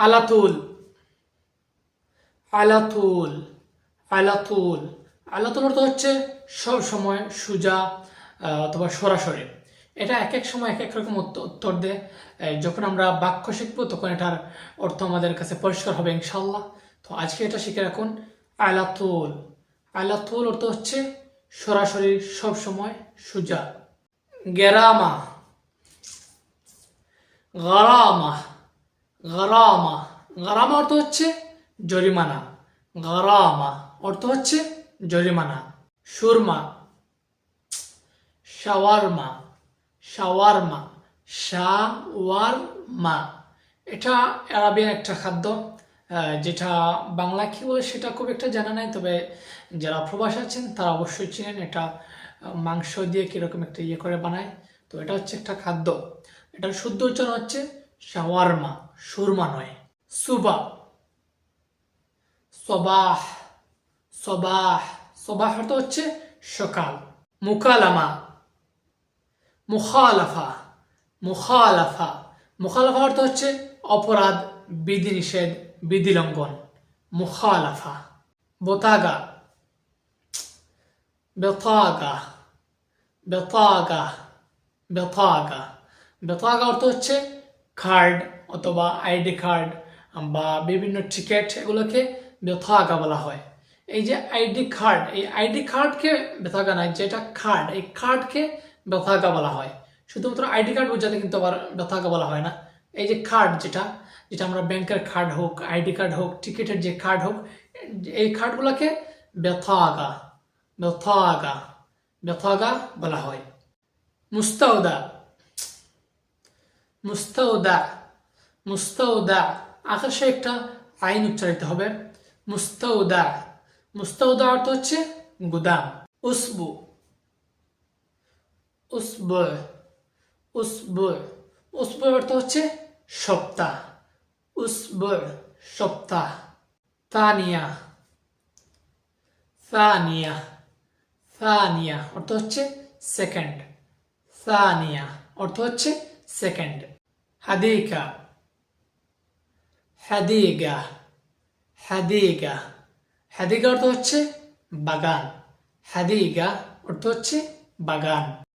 আলাতুল। আলাতুল। আলাতুল। আলাতুল অর্থ হচ্ছে সব সময় সুজা অথবা সরাসরি। এটা এক এক সময় এক এক রকম উত্ত- উত্তর দেয়। যখন আমরা বাক্য শিখব, তখন এটার অর্থ আমাদের কাছে পরিষ্কার হবে ইনশাল্লাহ তো আজকে এটা শিখে রাখুন। আলাতুল। আলাতুল অর্থ হচ্ছে সরাসরি, সব সময় সুজা। গেরামা। গরামা। গরামা। গরামা অর্থ হচ্ছে জরিমানা। গরামা অর্থ হচ্ছে জরিমানা। সুরমা। শাওয়ারমা। শাওয়ারমা। শাওয়ারমা। এটা আরবিয়ান একটা খাদ্য যেটা বাংলা কি বলে সেটা খুব একটা জানা নাই, তবে যারা প্রবাস আছেন তারা অবশ্যই চিনেন এটা, মাংস দিয়ে কীরকম একটা ইয়ে করে বানায়। তো এটা হচ্ছে একটা খাদ্য। এটার শুদ্ধ উচ্চারণ হচ্ছে শাওয়ারমা সুরমা নয় সুবা সবাহ সবাহ সবাহ অর্থ হচ্ছে সকাল। মুকালামা মুখালাফা মুখালাফা মুখালাফা অর্থ হচ্ছে অপরাধ, বিধিনিষেধ বিধি লঙ্ঘন মুখালাফা বোতাগা বেতাগা বেতাগা বেতাগা বেতাগা অর্থ হচ্ছে কার্ড অথবা আইডি কার্ড বা বিভিন্ন টিকিট এগুলোকে বেতাগা বলা হয়। এই যে আইডি কার্ড এই আইডি কার্ডকে বেতাগা নয়, যেটা কার্ড এই কার্ডকে বেতাগা বলা হয়। শুধুমাত্র আইডি কার্ড বোঝাতে কিন্তু আবার বেতাগা বলা হয় না। এই যে কার্ড যেটা যেটা আমরা ব্যাংকের কার্ড হোক আইডি কার্ড হোক টিকিটের যে কার্ড হোক, এই কার্ডগুলোকে বেতাগা বেতাগা বেতাগা বলা হয়। মুস্তাউদা মুস্তাউদা মুস্তাউদা আকাশে একটা আইন উচ্চারিত হবে। মুস্তাউদা মুস্তাউদা অর্থ হচ্ছে গুদাম। উসবু উসবু উসবু উসবু অর্থ হচ্ছে সপ্তাহ। উসবু, সপ্তাহ। তানিয়া সানিয়া সানিয়া অর্থ হচ্ছে সেকেন্ড। সানিয়া অর্থ হচ্ছে সেকেন্ড হাদিকা হাদিগা হাদিগা হাদিগা অর্থ হচ্ছে বাগান। হাদিগা অর্থ হচ্ছে বাগান।